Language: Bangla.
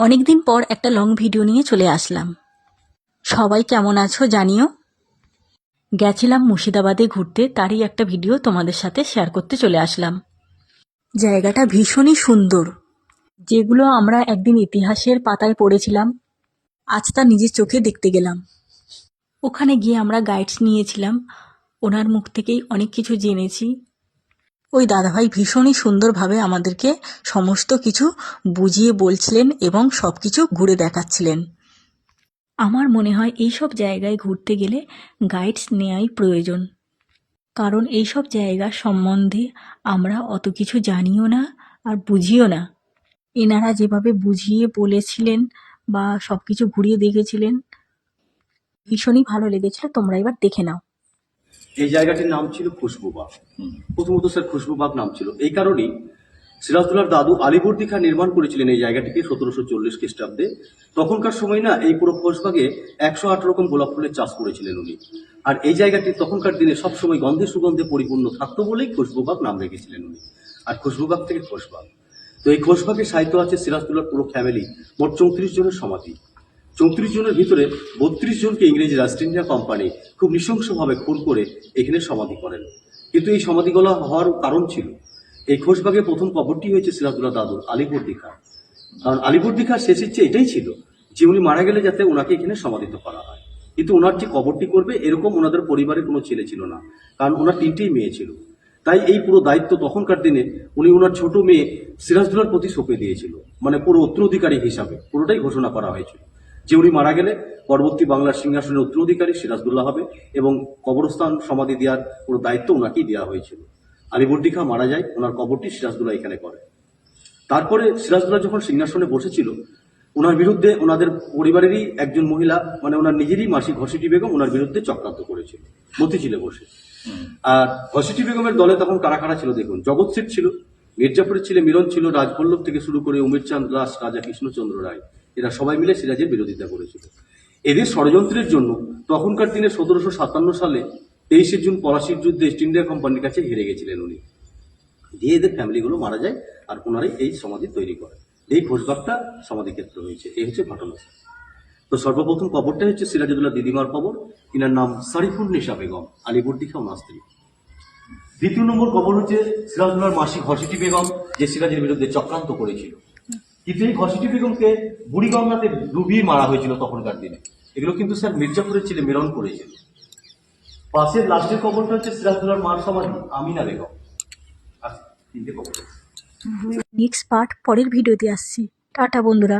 অনেকদিন পর একটা লং ভিডিও নিয়ে চলে আসলাম। সবাই কেমন আছো জানিও? গেছিলাম মুর্শিদাবাদে ঘুরতে, তারই একটা ভিডিও তোমাদের সাথে শেয়ার করতে চলে আসলাম। জায়গাটা ভীষণই সুন্দর। যেগুলো আমরা একদিন ইতিহাসের পাতায় পড়েছিলাম, আজ তা নিজের চোখে দেখতে গেলাম। ওখানে গিয়ে আমরা গাইডস নিয়েছিলাম। ওনার মুখ থেকেই অনেক কিছু জেনেছি। ওই দাদাভাই ভীষণই সুন্দরভাবে আমাদেরকে সমস্ত কিছু বুঝিয়ে বলছিলেন এবং সব কিছু ঘুরে দেখাচ্ছিলেন। আমার মনে হয় এই সব জায়গায় ঘুরতে গেলে গাইডস নেওয়াই প্রয়োজন। কারণ এই সব জায়গা সম্বন্ধে আমরা অত কিছু জানিও না আর বুঝিও না। এনারা যেভাবে বুঝিয়ে বলেছিলেন বা সব কিছু ঘুরিয়ে দেখেছিলেন, ভীষণই ভালো লেগেছিল তোমরা এবার দেখে নাও। এই জায়গাটির নাম ছিল খুশবুবাগ। প্রথমত স্যার, খুশবুবাগ নাম ছিল। এই কারণেই সিরাজদুল্লার দাদু আলিবর্দি খান নির্মাণ করেছিলেন এই জায়গাটিকে সতেরোশো চল্লিশ খ্রিস্টাব্দে। তখনকার সময় না এই পুরো খোশবাগে একশো আট রকম গোলাপ ফুলের চাষ করেছিলেন উনি। আর এই জায়গাটি তখনকার দিনে সবসময় গন্ধে সুগন্ধে পরিপূর্ণ থাকতো বলেই খুশবুবাগ নাম রেখেছিলেন উনি। আর খুশবুবাগ থেকে খোশবাগ। তো এই খোশবাগের সাহিত্য আছে সিরাজদুল্লার পুরো ফ্যামিলি মোট চৌত্রিশ জনের সমাধি। চৌত্রিশ জনের ভিতরে বত্রিশ জনকে ইংরেজি রাস্ট ইন্ডিয়া কোম্পানি খুব নৃশংসভাবে খুন করে এখানে সমাধি করেন। কিন্তু এই সমাধিগুলো হওয়ার কারণ ছিল। এই খোশবাগে প্রথম কবরটি হয়েছে সিরাজুল্লাহ দাদুর আলিপুর দীঘা কারণ আলিপুর দীঘার শেষ ইচ্ছে এটাই ছিল যে উনি মারা গেলে যাতে ওনাকে এখানে সমাধিত করা হয়। কিন্তু ওনার যে কবরটি করবে, এরকম ওনাদের পরিবারে কোনো ছেলে ছিল না। কারণ ওনার তিনটেই মেয়ে ছিল। তাই এই পুরো দায়িত্ব তখনকার দিনে উনি ওনার ছোট মেয়ে সিরাজদুল্লার প্রতি সঁপে দিয়েছিল। মানে পুরো উত্তরাধিকারী হিসাবে। পুরোটাই ঘোষণা করা হয়েছিল। যে উনি মারা গেলে পরবর্তী বাংলার সিংহাসনের উত্তরাধিকারী সিরাজদুল্লাহ হবে এবং কবরস্থান সমাধি দেওয়ার পুরো দায়িত্ব ওনাকেই দেওয়া হয়েছিল। আলিবর্দি খাঁ মারা যায়, ওনার কবরটি সিরাজদুল্লাহ এখানে করে। তারপরে সিরাজদুল্লাহ যখন সিংহাসনে বসেছিল, ওনার বিরুদ্ধে ওনাদের পরিবারেরই একজন মহিলা মানে ওনার নিজেরই মাসি ঘসিটি বেগম ওনার বিরুদ্ধে চক্রান্ত করেছিল, মতিঝিলে বসে। আর ঘসিটি বেগমের দলে তখন কারা কারা ছিল, দেখুন জগৎ ছিল, মির্জাপুরের ছেলে মিলন ছিল, রাজবল্লভ থেকে শুরু করে উমের চাঁদ দাস, রাজা কৃষ্ণচন্দ্র রায়। এরা সবাই মিলে সিরাজের বিরোধিতা করেছিল। এদের ষড়যন্ত্রের জন্য তখনকার দিনে সতেরোশো সাতান্ন সালে তেইশে জুন পলাশির যুদ্ধে ইস্ট ইন্ডিয়া কোম্পানির কাছে হেরে গেছিলেন উনি। দিয়ে এদের ফ্যামিলিগুলো মারা যায় আর ওনারাই এই সমাধি তৈরি করে এই ঘোষবাগটা সমাধি ক্ষেত্র হয়েছে। এই হচ্ছে ঘটনা তো সর্বপ্রথম কবরটা হচ্ছে সিরাজুদ্দৌলা দিদিমার কবর। ইনার নাম সারিফুল নিশা বেগম আলিবর্দি খান ওনার স্ত্রী দ্বিতীয় নম্বর কবর হচ্ছে সিরাজুল্লাহর মাসি ঘসিটি বেগম, যে সিরাজের বিরুদ্ধে চক্রান্ত করেছিল। কিন্তু এই ঘসিটি বেগমকে বুড়িগঙ্গাতে ডুবিয়ে মারা হয়েছিল তখনকার দিনে। এগুলো কিন্তু স্যার মির্জাপুরের ছেলে মেরন করেছিল। পাশের লাস্টের কবরটা হচ্ছে সিরাজদুল্লার মার সমাধি, আমিনা বেগম। আচ্ছা তিনটে কবর নেক্সট পার্ট পরের ভিডিওতে আসছি। টাটা বন্ধুরা।